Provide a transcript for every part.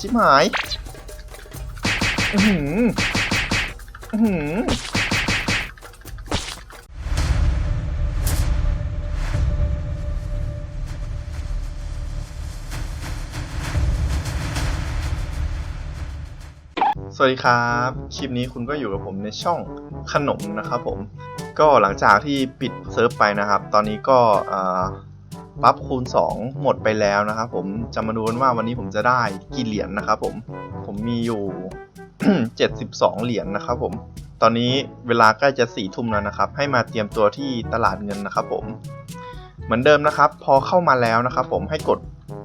ชิบหาย อือหืออือหืสวัสดีครับ คลิปนี้คุณก็อยู่กับผมในช่องขนมนะครับผม ก็หลังจากที่ปิดเซิร์ฟไปนะครับ ตอนนี้ก็ บัฟคูณ 2 หมดไปแล้วนะครับผมจะมาดูกันว่าวันนี้ผมจะได้กี่เหรียญนะครับผมผมมีอยู่ 72 เหรียญนะครับผมตอนนี้เวลาใกล้จะสี่ทุ่มแล้วนะครับ ให้มาเตรียมตัวที่ตลาดเงินนะครับผมเหมือนเดิมนะครับ พอเข้ามาแล้วนะครับผมให้กด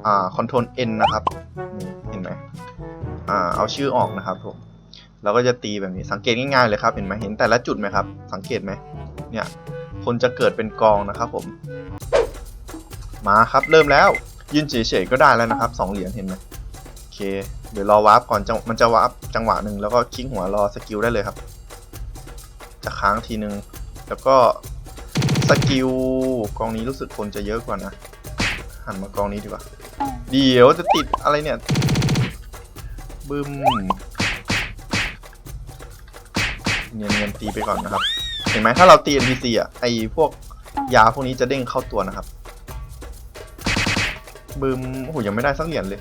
อ่า Ctrl N นะครับเห็นไหมอ่าเอาชื่อออกนะครับผมเราก็จะตีแบบนี้สังเกตง่ายๆเลยครับเห็นไหมเห็นแต่ละจุดไหมครับ สังเกตไหมเนี่ยคนจะเกิดเป็นกองนะครับผม มาครับเริ่มแล้ว ยืนเฉยๆก็ได้แล้วนะครับสองเหรียญเห็นไหมโอเค เดี๋ยวรอวาร์ปก่อนจังมันจะวาร์ปจังหวะหนึ่งแล้วก็คลิกหัวรอสกิลได้เลยครับ จะค้างทีนึงแล้วก็สกิลกองนี้รู้สึกคนจะเยอะกว่านะหันมากองนี้ดีกว่า เดี๋ยวจะติดอะไรเนี่ยบึมเนียนเนียนตีไปก่อนนะครับ เห็นไหมถ้าเราตี NPC อะไอพวกยาพวกนี้จะเด้งเข้าตัวนะครับ บึมโอ้โหยังไม่ได้สักเหรียญเลย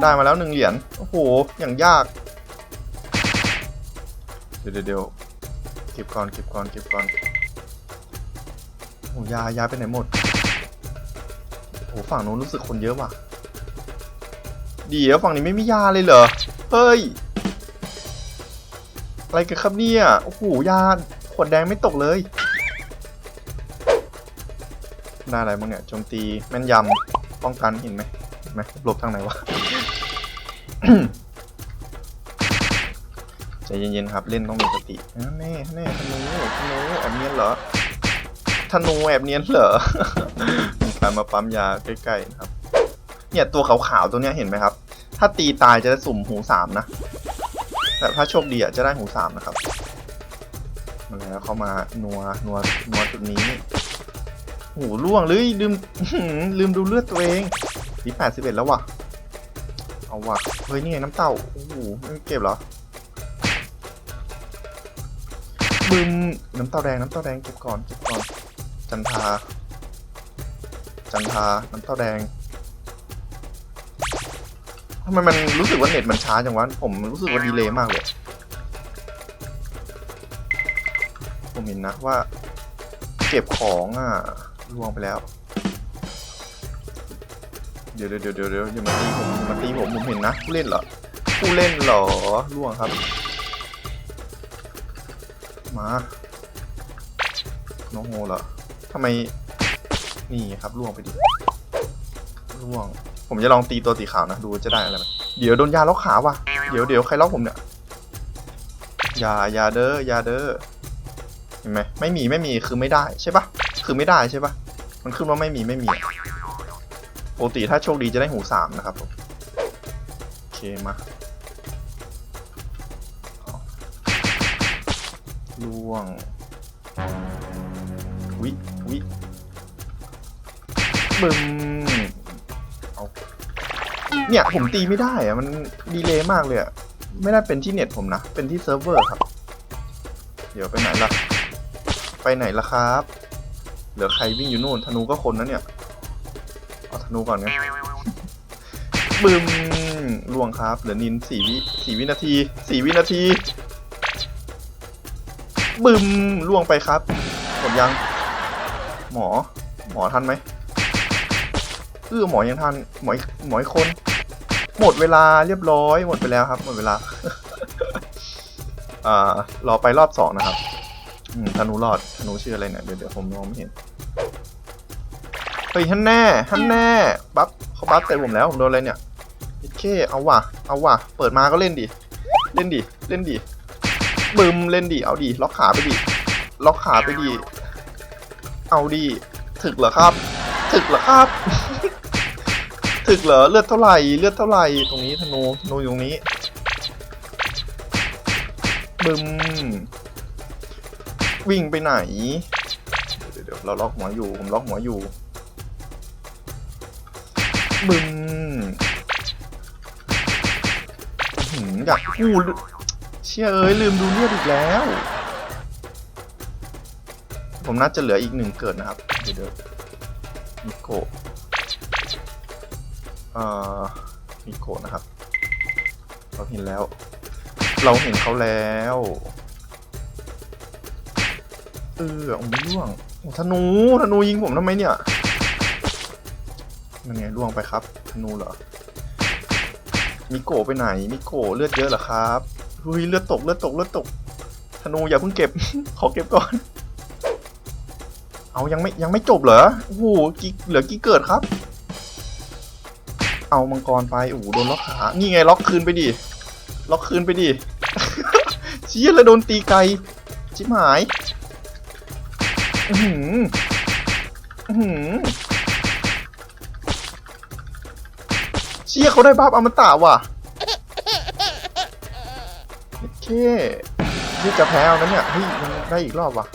ได้มาแล้วหนึ่งเหรียญโอ้โหอย่างยากเดี๋ยวเดี๋ยวเดี๋ยวเก็บก่อนเก็บก่อนเก็บก่อนโอ้โหยายาไปไหนหมดโอ้โหฝั่งนู้นรู้สึกคนเยอะว่ะเดี๋ยวฝั่งนี้ไม่มียาเลยเหรอเฮ้ยอะไรกันครับเนี่ยโอ้โหยาขวดแดงไม่ตกเลย ได้อะไรบ้างเนี่ยโจมตีแม่นยำป้องกันเห็นไหมเห็นไหมหลบทางไหนวะใจเย็นๆครับ เล่นต้องมีสติแน่แน่ธนูธนูแอบเนียนเหรอธนูแอบเนียนเหรอการมาปั๊มยาใกล้ๆนะครับ เนี่ยตัวขาวๆตัวเนี้ยเห็นไหมครับ ถ้าตีตายจะได้สุ่มหูสามนะแต่ถ้าโชคดีอะจะได้หูสามนะครับมาแล้วเข้ามานัวนัวนัวจุดนี้ หูล่วงเลยลืมลืมดูเลือดตัวเองดีแปดสิบเอ็ดแล้วว่ะเอาว่ะเฮ้ยนี่ไงน้ำเต้าโอ้โหเก็บเหรอบึมน้ำเต้าแดงน้ำเต้าแดงเก็บก่อนเก็บก่อนจันทา จันทาน้ำเต้าแดงทำไมมันรู้สึกว่าเน็ตมันช้าจังวะผมรู้สึกว่าดีเลย์มากเลย ผมเห็นนะว่า เก็บของอะ ล่วงไปแล้ว เดี๋ยวเดี๋ยวเดี๋ยวเดี๋ยวยวอย่ามาตีผมอย่ามาตีผมผมเห็นนะผู้เล่นเหรอผู้เล่นเหรอล่วงครับ มาน้องโฮเหรอทำไมนี่ครับล่วงไปดิล่วง ผมจะลองตีตัวสีขาวนะ ดูจะได้อะไรไหมเดี๋ยวโดนยาล็อกขาว่ะเดี๋ยวเดี๋ยวใครล็อกผมเนี่ยยายาเด้อยาเด้อเห็นไหมไม่มีไม่มีคือไม่ได้ใช่ปะ คือไม่ได้ใช่ปะมันขึ้นว่าไม่มีไม่มีอะปกติถ้าโชคดีจะได้หูสามนะครับผมโอเคมาล่วงวิวิบึมเนี่ยผมตีไม่ได้อะมันดีเลย์มากเลยอะไม่ได้เป็นที่เน็ตผมนะ เป็นที่เซิร์ฟเวอร์ครับ เดี๋ยวไปไหนล่ะ ไปไหนล่ะครับ เหลือใครวิ่งอยู่นู่นธนูก็คนนะเนี่ยเอาธนูก่อนไงบึมล่วงครับ เหลือนินสี่วิสี่วินาทีสี่วินาทีบึมล่วงไปครับหมดยัง หมอ หมอทันไหมเออหมอยังทันหมอหมอคน หมดเวลาเรียบร้อย หมดไปแล้วครับ หมดเวลาอ่ารอไปรอบสองนะครับอืมธนูรอดธนูชื่ออะไรเนี่ยเดี๋ยวเดี๋ยวผมมองไม่เห็น เฮ้ยฮันแน่ฮันแน่บัฟเขาบัฟเตะผมแล้วผมโดนอะไรเนี่ยโอเคเอาว่ะเอาว่ะ เปิดมาก็เล่นดิเล่นดิเล่นดิบึมเล่นดิเอาดิล็อกขาไปดิล็อกขาไปดิเอาดิถึกเหรอครับ ถึกเหรอครับ ถึกเหรอเลือดเท่าไหร่เลือดเท่าไหร่ตรงนี้ธนูธนูอยู่ตรงนี้บึมวิ่งไปไหน เดี๋ยวเดี๋ยวเราล็อกหัวอยู่ ผมล็อกหัวอยู่ บึ้มอื้อหืออยากอู้ลืเชี่ยเอ้ยลืมดูเลือดอีกแล้ว ผมน่าจะเหลืออีกหนึ่งเกิดนะครับ เดี๋ยวมิโกะอ่อมิโกะนะครับ เราเห็นแล้ว เราเห็นเขาแล้วเออเอาไม่ล่วงโอ้ธนูธนูยิงผมทำไมเนี่ย นั่นไงล่วงไปครับธนูเหรอมิโกะไปไหนมิโกะเลือดเยอะเหรอครับเฮ้ยเลือดตกเลือดตกเลือดตกธนูอย่าเพิ่งเก็บ ขอเก็บก่อน เอายังไม่ยังไม่จบเหรอโอ้โหกี่เหลือกี่เกิดครับ เอามังกรไปโอ้โหโดนล็อกขานี่ไงล็อกคืนไปดิล็อกคืนไปดิเชี่ยแล้วโดนตีไกลชิบหาย อือหืออื เชี่ยเขาได้ภาพอมตะว่ะโอเคนี่จะแพ้เอานะเนี่ยเฮ้ยยังได้อีกรอบว่ะ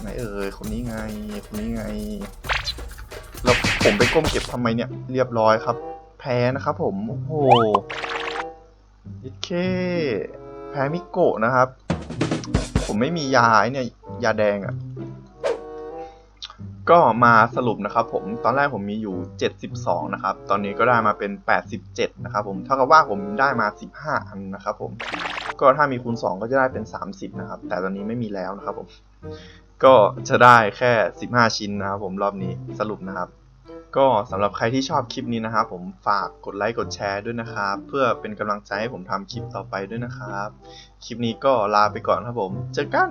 ไหนเอ่ยคนนี้ไงคนนี้ไงแล้วผมไปก้มเก็บทำไมเนี่ย เรียบร้อยครับ แพ้นะครับผม โอ้โหโอเค แพ้มิโกะนะครับ ผมไม่มียาไอ้เนี่ย ยาแดงอะ่ะ ก็มาสรุปนะครับผมตอนแรกผมมีอยู่ 72 นะครับ ตอนนี้ก็ได้มาเป็น 87 นะครับผมเท่ากับว่าผมได้มา 15 อันนะครับผมก็ถ้ามีคูณ 2 ก็จะได้เป็น 30 นะครับ แต่ตอนนี้ไม่มีแล้วนะครับผมก็จะได้แค่ 15 ชิ้นนะครับผมรอบนี้สรุปนะครับ ก็สำหรับใครที่ชอบคลิปนี้นะครับผมฝากกดไลค์กดแชร์ด้วยนะครับ เพื่อเป็นกำลังใจให้ผมทำคลิปต่อไปด้วยนะครับ คลิปนี้ก็ลาไปก่อนครับผม เจอกัน